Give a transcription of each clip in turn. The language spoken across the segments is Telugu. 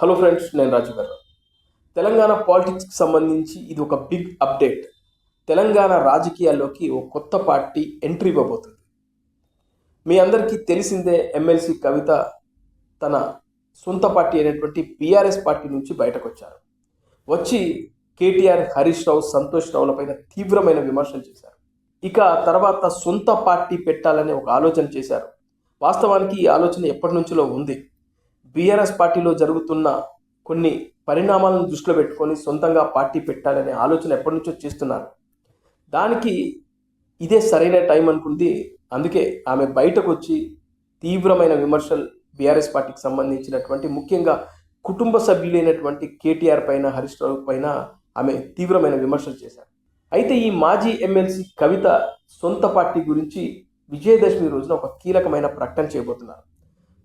హలో ఫ్రెండ్స్ నేను రాజు గారు. తెలంగాణ పాలిటిక్స్కి సంబంధించి ఇది ఒక బిగ్ అప్డేట్ తెలంగాణ రాజకీయాల్లోకి ఒక కొత్త పార్టీ ఎంట్రీ ఇవ్వబోతుంది. మీ అందరికీ తెలిసిందే ఎమ్మెల్సీ కవిత తన సొంత పార్టీ అయినటువంటి బీఆర్ఎస్ పార్టీ నుంచి బయటకు వచ్చారు వచ్చి కేటీఆర్ హరీష్ రావు సంతోష్ రావుల పైన తీవ్రమైన విమర్శలు చేశారు. ఇక తర్వాత సొంత పార్టీ పెట్టాలనే ఒక ఆలోచన చేశారు. వాస్తవానికి ఈ ఆలోచన ఎప్పటి నుంచిలో ఉంది? బీఆర్ఎస్ పార్టీలో జరుగుతున్న కొన్ని పరిణామాలను దృష్టిలో పెట్టుకొని సొంతంగా పార్టీ పెట్టాలనే ఆలోచన ఎప్పటి నుంచో చేస్తున్నారు. దానికి ఇదే సరైన టైం అనుకుంది. అందుకే ఆమె బయటకు వచ్చి తీవ్రమైన విమర్శలు బీఆర్ఎస్ పార్టీకి సంబంధించినటువంటి ముఖ్యంగా కుటుంబ సభ్యులైనటువంటి కేటీఆర్ పైన హరీష్ రావు పైన ఆమె తీవ్రమైన విమర్శలు చేశారు. అయితే ఈ మాజీ ఎమ్మెల్సీ కవిత సొంత పార్టీ గురించి విజయదశమి రోజున ఒక కీలకమైన ప్రకటన చేయబోతున్నారు.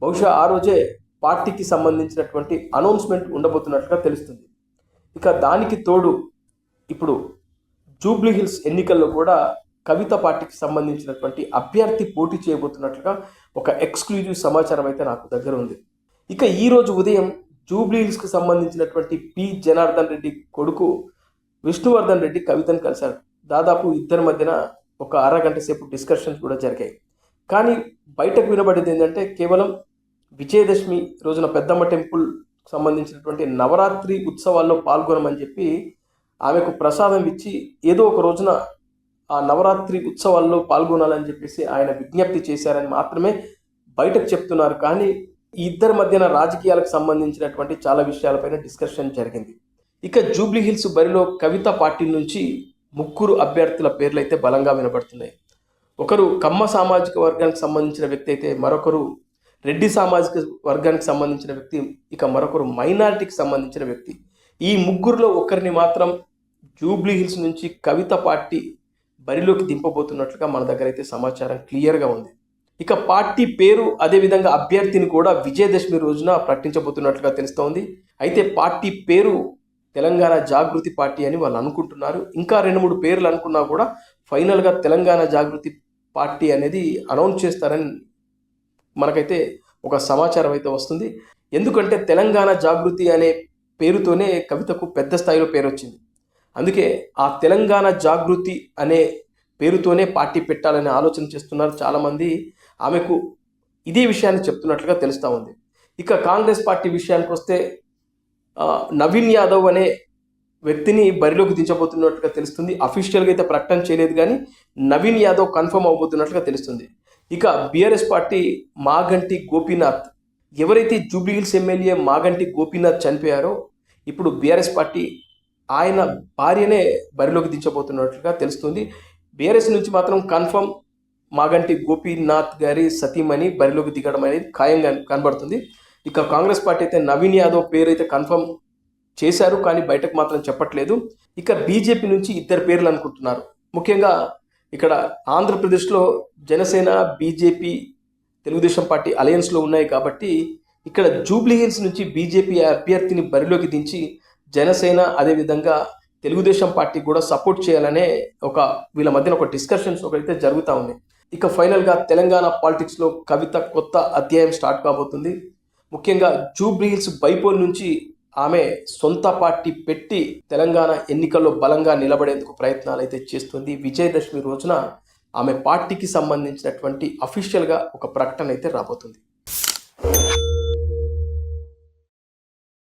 బహుశా ఆ రోజే పార్టీకి సంబంధించినటువంటి అనౌన్స్మెంట్ ఉండబోతున్నట్లుగా తెలుస్తుంది. ఇక దానికి తోడు ఇప్పుడు జూబ్లీ హిల్స్ ఎన్నికల్లో కూడా కవిత పార్టీకి సంబంధించినటువంటి అభ్యర్థి పోటీ చేయబోతున్నట్లుగా ఒక ఎక్స్క్లూజివ్ సమాచారం అయితే నాకు దగ్గర ఉంది. ఇక ఈరోజు ఉదయం జూబ్లీ హిల్స్కి సంబంధించినటువంటి పి జనార్దన్ రెడ్డి కొడుకు విష్ణువర్ధన్ రెడ్డి కవితను కలిశారు. దాదాపు ఇద్దరి మధ్యన ఒక అరగంట సేపు డిస్కషన్స్ కూడా జరిగాయి. కానీ బయటకు వినబడేది ఏంటంటే కేవలం విజయదశమి రోజున పెద్దమ్మ టెంపుల్ సంబంధించినటువంటి నవరాత్రి ఉత్సవాల్లో పాల్గొనమని చెప్పి ఆమెకు ప్రసాదం ఇచ్చి ఏదో ఒక రోజున ఆ నవరాత్రి ఉత్సవాల్లో పాల్గొనాలని చెప్పేసి ఆయన విజ్ఞప్తి చేశారని మాత్రమే బయటకు చెప్తున్నారు. కానీ ఈ ఇద్దరి మధ్యన రాజకీయాలకు సంబంధించినటువంటి చాలా విషయాలపైన డిస్కషన్ జరిగింది. ఇక జూబ్లీ హిల్స్ బరిలో కవిత పార్టీ నుంచి ముగ్గురు అభ్యర్థుల పేర్లు అయితే బలంగా వినబడుతున్నాయి. ఒకరు కమ్మ సామాజిక వర్గానికి సంబంధించిన వ్యక్తి అయితే మరొకరు రెడ్డి సామాజిక వర్గానికి సంబంధించిన వ్యక్తి ఇక మరొకరు మైనారిటీకి సంబంధించిన వ్యక్తి. ఈ ముగ్గురులో ఒకరిని మాత్రం జూబ్లీ హిల్స్ నుంచి కవిత పార్టీ బరిలోకి దింపబోతున్నట్లుగా మన దగ్గర అయితే సమాచారం క్లియర్గా ఉంది. ఇక పార్టీ పేరు అదేవిధంగా అభ్యర్థిని కూడా విజయదశమి రోజున ప్రకటించబోతున్నట్లుగా తెలుస్తోంది. అయితే పార్టీ పేరు తెలంగాణ జాగృతి పార్టీ అని వాళ్ళు అనుకుంటున్నారు. ఇంకా రెండు మూడు పేర్లు అనుకున్నా కూడా ఫైనల్గా తెలంగాణ జాగృతి పార్టీ అనేది అనౌన్స్ చేస్తారని మనకైతే ఒక సమాచారం అయితే వస్తుంది. ఎందుకంటే తెలంగాణ జాగృతి అనే పేరుతోనే కవితకు పెద్ద స్థాయిలో పేరు వచ్చింది అందుకే ఆ తెలంగాణ జాగృతి అనే పేరుతోనే పార్టీ పెట్టాలనే ఆలోచన చేస్తున్నారు చాలామంది. ఆమెకు ఇదే విషయాన్ని చెప్తున్నట్లుగా తెలుస్తూ ఉంది. ఇక కాంగ్రెస్ పార్టీ విషయానికి వస్తే నవీన్ యాదవ్ అనే వ్యక్తిని బరిలోకి దించబోతున్నట్లుగా తెలుస్తుంది. అఫీషియల్గా అయితే ప్రకటన చేయలేదు కానీ నవీన్ యాదవ్ కన్ఫర్మ్ అవబోతున్నట్లుగా తెలుస్తుంది. ఇక బీఆర్ఎస్ పార్టీ మాగంటి గోపీనాథ్. ఎవరైతే జూబ్లీహిల్స్ ఎమ్మెల్యే మాగంటి గోపీనాథ్ చనిపోయారో ఇప్పుడు బీఆర్ఎస్ పార్టీ ఆయన భార్యనే బరిలోకి దించబోతున్నట్లుగా తెలుస్తుంది. బీఆర్ఎస్ నుంచి మాత్రం కన్ఫర్మ్ మాగంటి గోపీనాథ్ గారి సతీమణి బరిలోకి దిగడం అనేది ఖాయంగా కనబడుతుంది. ఇక కాంగ్రెస్ పార్టీ అయితే నవీన్ యాదవ్ పేరు అయితే కన్ఫర్మ్ చేశారు కానీ బయటకు మాత్రం చెప్పట్లేదు. ఇక బీజేపీ నుంచి ఇద్దరు పేర్లు అనుకుంటున్నారు. ముఖ్యంగా ఇక్కడ ఆంధ్రప్రదేశ్లో జనసేన బీజేపీ తెలుగుదేశం పార్టీ అలయన్స్లో ఉన్నాయి కాబట్టి ఇక్కడ జూబ్లీహిల్స్ నుంచి బీజేపీ అభ్యర్థిని బరిలోకి దించి జనసేన అదేవిధంగా తెలుగుదేశం పార్టీ కూడా సపోర్ట్ చేయాలనే ఒక వీళ్ళ మధ్యన ఒక డిస్కషన్స్ ఒకైతే జరుగుతూ ఉన్నాయి. ఇక ఫైనల్గా తెలంగాణ పాలిటిక్స్లో కవిత కొత్త అధ్యాయం స్టార్ట్ కాబోతుంది. ముఖ్యంగా జూబ్లీహిల్స్ బైపోల్ నుంచి ఆమె సొంత పార్టీ పెట్టి తెలంగాణ ఎన్నికల్లో బలంగా నిలబడేందుకు ప్రయత్నాలు అయితే చేస్తుంది. విజయదశమి రోజున ఆమె పార్టీకి సంబంధించినటువంటి అఫీషియల్గా ఒక ప్రకటన అయితే రాబోతుంది.